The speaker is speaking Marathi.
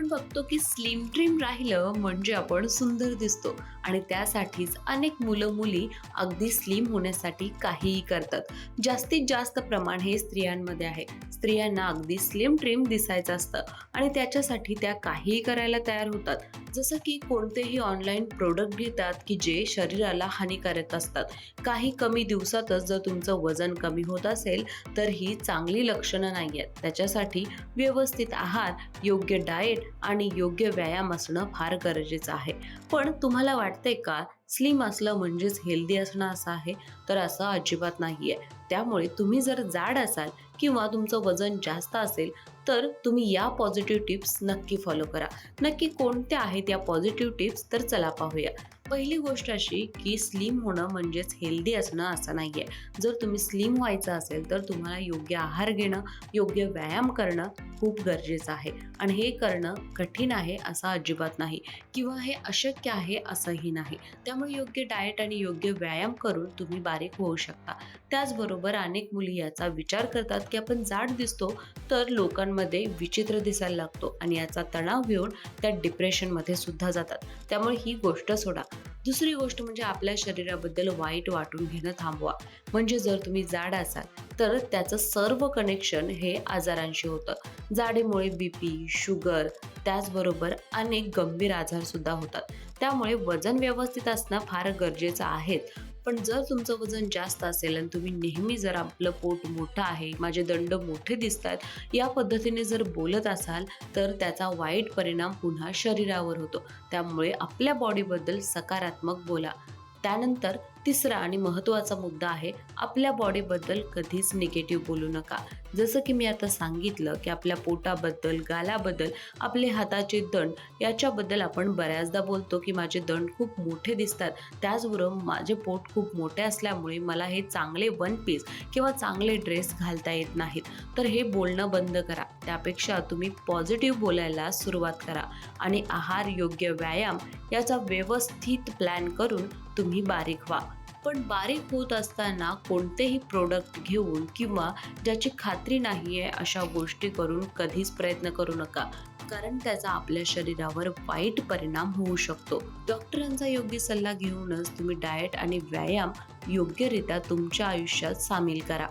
आपण बघतो की स्लिम ट्रिम राहिलं म्हणजे आपण सुंदर दिसतो. आणि त्यासाठीच अनेक मुलं मुली अगदी स्लिम होण्यासाठी काहीही करतात. जास्तीत जास्त प्रमाण हे स्त्रियांमध्ये आहे. स्त्रियांना अगदी स्लिम ट्रिम दिसायचं असतं. आणि त्याच्यासाठी त्या काहीही करायला तयार होतात. जसं की कोणतेही ऑनलाईन प्रोडक्ट घेतात की जे शरीराला हानिकारक असतात. काही कमी दिवसातच जर तुमचं वजन कमी होत असेल तर ही चांगली लक्षणं नाही आहेत त्याच्यासाठी व्यवस्थित आहार योग्य डाएट आणि योग्य व्यायाम असणं फार गरजेचं आहे. पण तुम्हाला वाटतंय का स्लिम असलं म्हणजेच हेल्दी असणं असं आहे? तर असं अजिबात नाही आहे त्यामुळे तुम्ही जर जाड असाल किंवा तुमचं वजन जास्त असेल तर तुम्ही या पॉझिटिव्ह टिप्स नक्की फॉलो करा. नक्की कोणत्या आहेत या पॉझिटिव्ह टिप्स तर चला पाहूया. पहिली गोष्ट अशी की स्लिम होणं म्हणजेच हेल्दी असणं असं नाही आहे जर तुम्ही स्लिम व्हायचं असेल तर तुम्हाला योग्य आहार घेणं योग्य व्यायाम करणं खूप गरजेचं आहे. आणि हे करणं कठीण आहे असं अजिबात नाही. किंवा हे अशक्य आहे असंही नाही. त्यामुळे योग्य डाएट आणि योग्य व्यायाम करून तुम्ही बारीक होऊ शकता. त्याचबरोबर अनेक मुली याचा विचार करतात की आपण जाड दिसतो तर लोकांमध्ये विचित्र दिसायला लागतो आणि याचा तणाव घेऊन त्या डिप्रेशनमध्ये सुद्धा जातात. त्यामुळे ही गोष्ट सोडा. दुसरी गोष्ट म्हणजे आपल्या शरीराबद्दल वाईट वाटून घेणं थांबवा. म्हणजे जर तुम्ही जाड असाल तर त्याचं सर्व कनेक्शन हे आजारांशी होतं. जाडीमुळे बी पी शुगर त्याचबरोबर अनेक गंभीर आजार सुद्धा होतात. त्यामुळे वजन व्यवस्थित असणं फार गरजेचं आहे. पण जर तुमचं वजन जास्त असेल आणि तुम्ही नेहमी जर आपलं पोट मोठं आहे माझे दंड मोठे दिसतात या पद्धतीने जर बोलत असाल तर त्याचा वाईट परिणाम पुन्हा शरीरावर होतो. त्यामुळे आपल्या बॉडीबद्दल सकारात्मक बोला. त्यानंतर तिसरा आणि महत्त्वाचा मुद्दा आहे आपल्या बॉडीबद्दल कधीच निगेटिव्ह बोलू नका. जसं की मी आता सांगितलं की आपल्या पोटाबद्दल गालाबद्दल आपले हाताचे दंड याच्याबद्दल आपण बऱ्याचदा बोलतो की माझे दंड खूप मोठे दिसतात. त्याचबरोबर माझे पोट खूप मोठे असल्यामुळे मला हे चांगले वन पीस किंवा चांगले ड्रेस घालता येत नाहीत. तर हे बोलणं बंद करा. त्यापेक्षा तुम्ही पॉझिटिव्ह बोलायला सुरुवात करा आणि आहार योग्य व्यायाम याचा व्यवस्थित प्लॅन करून तुम्ही बारीक व्हा. पण बारीक होत असताना कोणतेही प्रोडक्ट घेऊन किंवा ज्याची खात्री नाही आहे अशा गोष्टी करून कधीच प्रयत्न करू नका. कारण त्याचा आपल्या शरीरावर वाईट परिणाम होऊ शकतो. डॉक्टरांचा योग्य सल्ला घेऊनच तुम्ही डाएट आणि व्यायाम योग्यरित्या तुमच्या आयुष्यात सामील करा.